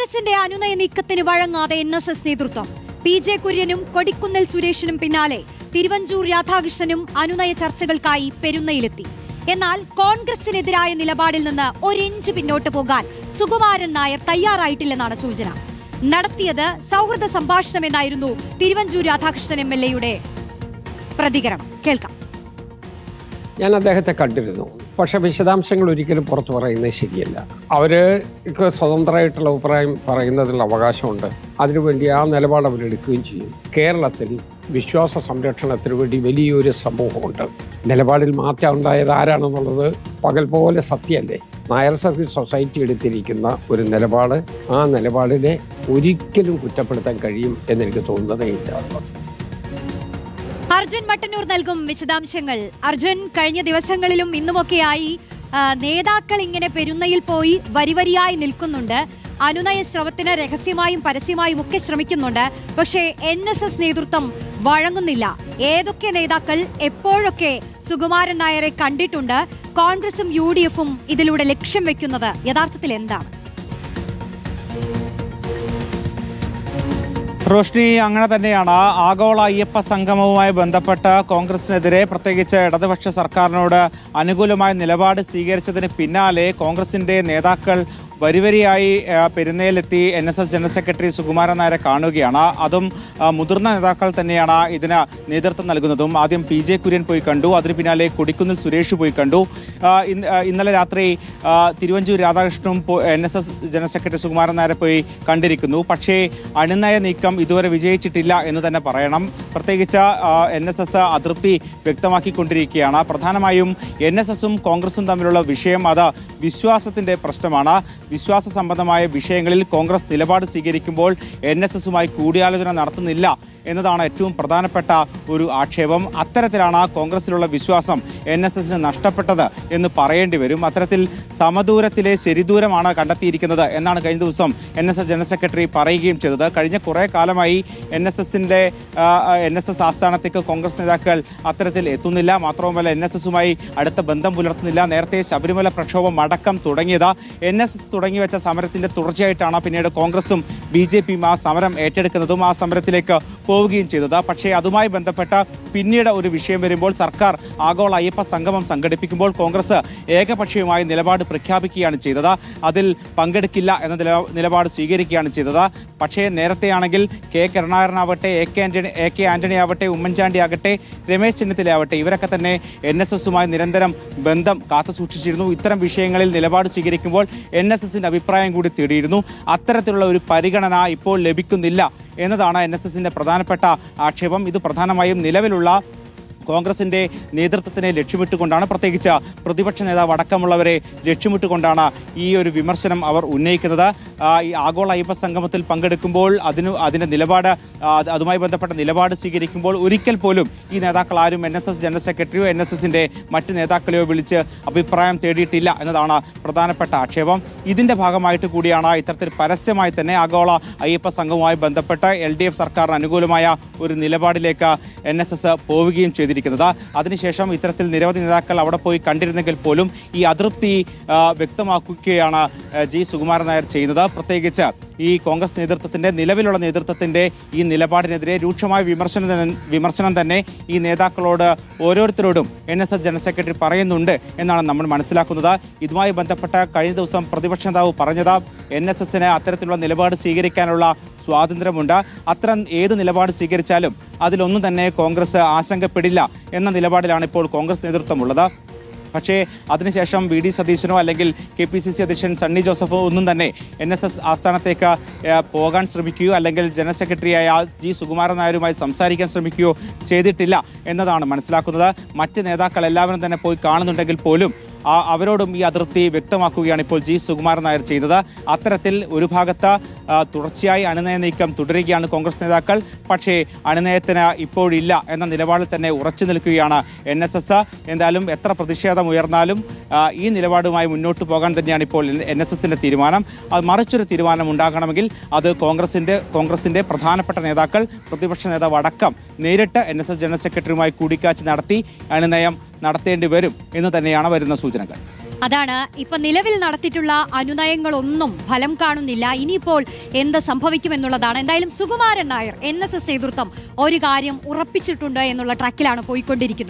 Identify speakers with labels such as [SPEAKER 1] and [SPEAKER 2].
[SPEAKER 1] കോൺഗ്രസിന്റെ അനുനയ നീക്കത്തിന് വഴങ്ങാതെ എൻ എസ് എസ് നേതൃത്വം. പി ജെ കുര്യനും കൊടിക്കുന്നിൽ സുരേഷിനും പിന്നാലെ തിരുവഞ്ചൂർ രാധാകൃഷ്ണനും അനുനയ ചർച്ചകൾക്കായി പെരുന്നയിലെത്തി. എന്നാൽ കോൺഗ്രസിനെതിരായ നിലപാടിൽ നിന്ന് ഒരിഞ്ച് പിന്നോട്ട് പോകാൻ സുകുമാരൻ നായർ തയ്യാറായിട്ടില്ലെന്നാണ് സൂചന. നടത്തിയത് സൗഹൃദ സംഭാഷണമെന്നായിരുന്നു തിരുവഞ്ചൂർ രാധാകൃഷ്ണൻ എം എൽ എയുടെ പ്രതികരണം. കേൾക്കാം.
[SPEAKER 2] ഞാൻ അദ്ദേഹത്തെ കണ്ടിരുന്നു. പക്ഷെ വിശദാംശങ്ങൾ ഒരിക്കലും പുറത്തു പറയുന്നത് ശരിയല്ല. അവർക്ക് സ്വതന്ത്രമായിട്ടുള്ള അഭിപ്രായം പറയുന്നതിനുള്ള അവകാശമുണ്ട്. അതിനുവേണ്ടി ആ നിലപാട് അവരെടുക്കുകയും ചെയ്യും. കേരളത്തിൽ വിശ്വാസ സംരക്ഷണത്തിന് വേണ്ടി വലിയൊരു സമൂഹമുണ്ട്. നിലപാടിൽ മാറ്റം ഉണ്ടായത് ആരാണെന്നുള്ളത് പകൽ പോലെ സത്യമല്ലേ? നായർ സർവീസ് സൊസൈറ്റി എടുത്തിരിക്കുന്ന ഒരു നിലപാട് ആ നിലപാടിനെ ഒരിക്കലും കുറ്റപ്പെടുത്താൻ കഴിയും എന്നെനിക്ക് തോന്നുന്നതേ ഇല്ല.
[SPEAKER 1] അർജുൻ മട്ടന്നൂർ നൽകും വിശദാംശങ്ങൾ. അർജുൻ കഴിഞ്ഞ ദിവസങ്ങളിലും ഇന്നുമൊക്കെയായി നേതാക്കൾ ഇങ്ങനെ പെരുന്നയിൽ പോയി വരിവരിയായി നിൽക്കുന്നുണ്ട്. അനുനയ ശ്രമത്തിന് രഹസ്യമായും പരസ്യമായും ഒക്കെ ശ്രമിക്കുന്നുണ്ട്. പക്ഷേ എൻ എസ് എസ് നേതൃത്വം വഴങ്ങുന്നില്ല. ഏതൊക്കെ നേതാക്കൾ എപ്പോഴൊക്കെ സുകുമാരൻ നായരെ കണ്ടിട്ടുണ്ട് കോൺഗ്രസും യു ഡി എഫും ഇതിലൂടെ ലക്ഷ്യം വെക്കുന്നത്? യഥാർത്ഥത്തിൽ എന്താണ്?
[SPEAKER 3] റോഷ്നി അങ്ങനെ തന്നെയാണ്. ആഗോള അയ്യപ്പ സംഗമവുമായി ബന്ധപ്പെട്ട് കോൺഗ്രസിനെതിരെ പ്രത്യേകിച്ച് ഇടതുപക്ഷ സർക്കാരിനോട് അനുകൂലമായ നിലപാട് സ്വീകരിച്ചതിന് പിന്നാലെ കോൺഗ്രസിന്റെ നേതാക്കൾ വരിവരിയായി പെരുന്നയിലെത്തി N S S general secretary Sukumaran നായരെ കാണുകയാണ്. അതും മുതിർന്ന നേതാക്കൾ തന്നെയാണ് ഇതിന് നേതൃത്വം നൽകുന്നതും. ആദ്യം പി ജെ കുര്യൻ പോയി കണ്ടു അതിന് പിന്നാലെ കൊടിക്കുന്നിൽ സുരേഷ് പോയി കണ്ടു. ഇന്നലെ രാത്രി Thiruvanchoor രാധാകൃഷ്ണനും N S S general secretary Sukumaran നായരെ പോയി കണ്ടിരിക്കുന്നു. പക്ഷേ അണിനയ നീക്കം ഇതുവരെ വിജയിച്ചിട്ടില്ല എന്ന് തന്നെ പറയണം. പ്രത്യേകിച്ച് എൻ എസ് എസ് അതൃപ്തി വ്യക്തമാക്കിക്കൊണ്ടിരിക്കുകയാണ്. പ്രധാനമായും എൻ എസ് എസും കോൺഗ്രസും തമ്മിലുള്ള വിഷയം അത് വിശ്വാസത്തിന്റെ പ്രശ്നമാണ്. വിശ്വാസ സംബന്ധമായ വിഷയങ്ങളിൽ കോൺഗ്രസ് നിലപാട് സ്വീകരിക്കുമ്പോൾ എൻ എസ് എസുമായി കൂടിയാലോചന നടത്തുന്നില്ല. എന്നതാണ് ഏറ്റവും പ്രധാനപ്പെട്ട ഒരു ആക്ഷേപം. അത്തരത്തിലാണ് കോൺഗ്രസിലുള്ള വിശ്വാസം എൻ എസ് എസിന് നഷ്ടപ്പെട്ടത് എന്ന് പറയേണ്ടി വരും. അത്തരത്തിൽ സമദൂരത്തിലെ ശരിദൂരമാണ് കണ്ടെത്തിയിരിക്കുന്നത് എന്നാണ് കഴിഞ്ഞ ദിവസം N S S general secretary പറയുകയും ചെയ്തത്. കഴിഞ്ഞ കുറേ കാലമായി എൻ എസ് എസിന്റെ എൻ എസ് എസ് ആസ്ഥാനത്തേക്ക് കോൺഗ്രസ് നേതാക്കൾ അത്തരത്തിൽ എത്തുന്നില്ല. മാത്രവുമല്ല എൻ എസ് എസുമായി അടുത്ത ബന്ധം പുലർത്തുന്നില്ല. നേരത്തെ ശബരിമല പ്രക്ഷോഭം അടക്കം തുടങ്ങിയത് എൻ എസ് എസ് തുടങ്ങിവെച്ച സമരത്തിന്റെ തുടർച്ചയായിട്ടാണ് പിന്നീട് കോൺഗ്രസും ബി ജെ പിയും ആ സമരം ഏറ്റെടുക്കുന്നതും ആ സമരത്തിലേക്ക് പോവുകയും ചെയ്തത്. പക്ഷേ അതുമായി ബന്ധപ്പെട്ട പിന്നീട് ഒരു വിഷയം വരുമ്പോൾ സർക്കാർ ആഗോള അയ്യപ്പ സംഗമം സംഘടിപ്പിക്കുമ്പോൾ കോൺഗ്രസ് ഏകപക്ഷീയമായ നിലപാട് പ്രഖ്യാപിക്കുകയാണ് ചെയ്തത്. അതിൽ പങ്കെടുക്കില്ല എന്ന നിലപാട് സ്വീകരിക്കുകയാണ് ചെയ്തത്. പക്ഷേ നേരത്തെയാണെങ്കിൽ K കരുണാകരനാവട്ടെ A K Antony A K Antony ആവട്ടെ ഉമ്മൻചാണ്ടി ആകട്ടെ രമേശ് ചെന്നിത്തലയാവട്ടെ ഇവരൊക്കെ തന്നെ എൻ എസ് എസുമായി നിരന്തരം ബന്ധം കാത്തുസൂക്ഷിച്ചിരുന്നു ഇത്തരം വിഷയങ്ങളിൽ നിലപാട് സ്വീകരിക്കുമ്പോൾ എൻ എസ് എസിന്റെ അഭിപ്രായം കൂടി തേടിയിരുന്നു. അത്തരത്തിലുള്ള ഒരു പരിഗണന ഇപ്പോൾ ലഭിക്കുന്നില്ല എന്നതാണ് എൻ എസ് എസിന്റെ പ്രധാനപ്പെട്ട ആക്ഷേപം. ഇത് പ്രധാനമായും നിലവിലുള്ള കോൺഗ്രസിന്റെ നേതൃത്വത്തിനെ ലക്ഷ്യമിട്ടുകൊണ്ടാണ് പ്രത്യേകിച്ച് പ്രതിപക്ഷ നേതാവ് അടക്കമുള്ളവരെ ലക്ഷ്യമിട്ടുകൊണ്ടാണ് ഈ ഒരു വിമർശനം അവർ ഉന്നയിക്കുന്നത്. ഈ ആഗോള അയ്യപ്പ സംഗമത്തിൽ പങ്കെടുക്കുമ്പോൾ അതിന് അതിന്റെ നിലപാട് അതുമായി ബന്ധപ്പെട്ട നിലപാട് സ്വീകരിക്കുമ്പോൾ ഒരിക്കൽ പോലും ഈ നേതാക്കൾ ആരും എൻ എസ് എസ് ജനറൽ സെക്രട്ടറിയോ എൻ എസ് എസിന്റെ മറ്റ് നേതാക്കളെയോ വിളിച്ച് അഭിപ്രായം തേടിയിട്ടില്ല എന്നതാണ് പ്രധാനപ്പെട്ട ആക്ഷേപം. ഇതിന്റെ ഭാഗമായിട്ട് കൂടിയാണ് ഇത്തരത്തിൽ പരസ്യമായി തന്നെ ആഗോള അയ്യപ്പ സംഘവുമായി ബന്ധപ്പെട്ട് എൽ ഡി എഫ് സർക്കാരിന് അനുകൂലമായ ഒരു നിലപാടിലേക്ക് എൻ എസ് എസ് പോവുകയും ചെയ്തിരിക്കുന്നത്. അതിനുശേഷം ഇത്തരത്തിൽ നിരവധി നേതാക്കൾ അവിടെ പോയി കണ്ടിരുന്നെങ്കിൽ പോലും ഈ അതൃപ്തി വ്യക്തമാക്കുകയാണ് ജി സുകുമാരൻ നായർ ചെയ്യുന്നത്. പ്രത്യേകിച്ച് ഈ കോൺഗ്രസ് നേതൃത്വത്തിന്റെ നിലവിലുള്ള നേതൃത്വത്തിന്റെ ഈ നിലപാടിനെതിരെ രൂക്ഷമായ വിമർശനം വിമർശനം തന്നെ ഈ നേതാക്കളോട് ഓരോരുത്തരോടും N S S general secretary പറയുന്നുണ്ട് എന്നാണ് നമ്മൾ മനസ്സിലാക്കുന്നത്. ഇതുമായി ബന്ധപ്പെട്ട കഴിഞ്ഞ ദിവസം പ്രതിപക്ഷ നേതാവ് പറഞ്ഞത് എൻ എസ് എസിന് അത്തരത്തിലുള്ള നിലപാട് സ്വീകരിക്കാനുള്ള സ്വാതന്ത്ര്യമുണ്ട്. അത്തരം ഏത് നിലപാട് സ്വീകരിച്ചാലും അതിലൊന്നും തന്നെ കോൺഗ്രസ് ആശങ്കപ്പെടില്ല എന്ന നിലപാടിലാണ് ഇപ്പോൾ കോൺഗ്രസ് നേതൃത്വമുള്ളത് പക്ഷേ അതിനുശേഷം വി ഡി സതീശനോ അല്ലെങ്കിൽ കെ പി സി സി അധ്യക്ഷൻ സണ്ണി ജോസഫോ ഒന്നും തന്നെ എൻ എസ് എസ് ആസ്ഥാനത്തേക്ക് പോകാൻ ശ്രമിക്കുകയോ അല്ലെങ്കിൽ ജനറൽ സെക്രട്ടറിയായ ജി സുകുമാരൻ നായരുമായി സംസാരിക്കാൻ ശ്രമിക്കുകയോ ചെയ്തിട്ടില്ല എന്നതാണ് മനസ്സിലാക്കുന്നത്. മറ്റ് നേതാക്കൾ എല്ലാവരും തന്നെ പോയി കാണുന്നുണ്ടെങ്കിൽ പോലും അവരോടും ഈ അതിർത്തി വ്യക്തമാക്കുകയാണ് ഇപ്പോൾ ജി സുകുമാരൻ നായർ ചെയ്തത്. അത്തരത്തിൽ ഒരു ഭാഗത്ത് തുടർച്ചയായി അനുനയ നീക്കം തുടരുകയാണ് കോൺഗ്രസ് നേതാക്കൾ. പക്ഷേ അനുനയത്തിന് ഇപ്പോഴില്ല എന്ന നിലപാടിൽ തന്നെ ഉറച്ചു നിൽക്കുകയാണ് എൻ എസ് എസ്. എന്തായാലും എത്ര പ്രതിഷേധം ഉയർന്നാലും ഈ നിലപാടുമായി മുന്നോട്ട് പോകാൻ തന്നെയാണ് ഇപ്പോൾ എൻ എസ് എസിന്റെ തീരുമാനം. അത് മറിച്ചൊരു തീരുമാനം ഉണ്ടാകണമെങ്കിൽ അത് കോൺഗ്രസിന്റെ കോൺഗ്രസിന്റെ പ്രധാനപ്പെട്ട നേതാക്കൾ പ്രതിപക്ഷ നേതാവ് അടക്കം നേരിട്ട് എൻ എസ് എസ് ജനറൽ സെക്രട്ടറിയുമായി കൂടിക്കാഴ്ച നടത്തി അണിനയം നടത്തേണ്ടി വരും എന്ന് തന്നെയാണ് വരുന്ന സൂചനകൾ.
[SPEAKER 1] അതാണ് ഇപ്പൊ നിലവിൽ നടത്തിയിട്ടുള്ള അനുനയങ്ങളൊന്നും ഫലം കാണുന്നില്ല. ഇനിയിപ്പോൾ എന്ത് സംഭവിക്കുമെന്നുള്ളതാണ്. എന്തായാലും Sukumaran Nair N S S നേതൃത്വം ഒരു കാര്യം ഉറപ്പിച്ചിട്ടുണ്ട് എന്നുള്ള ട്രാക്കിലാണ് പോയിക്കൊണ്ടിരിക്കുന്നത്.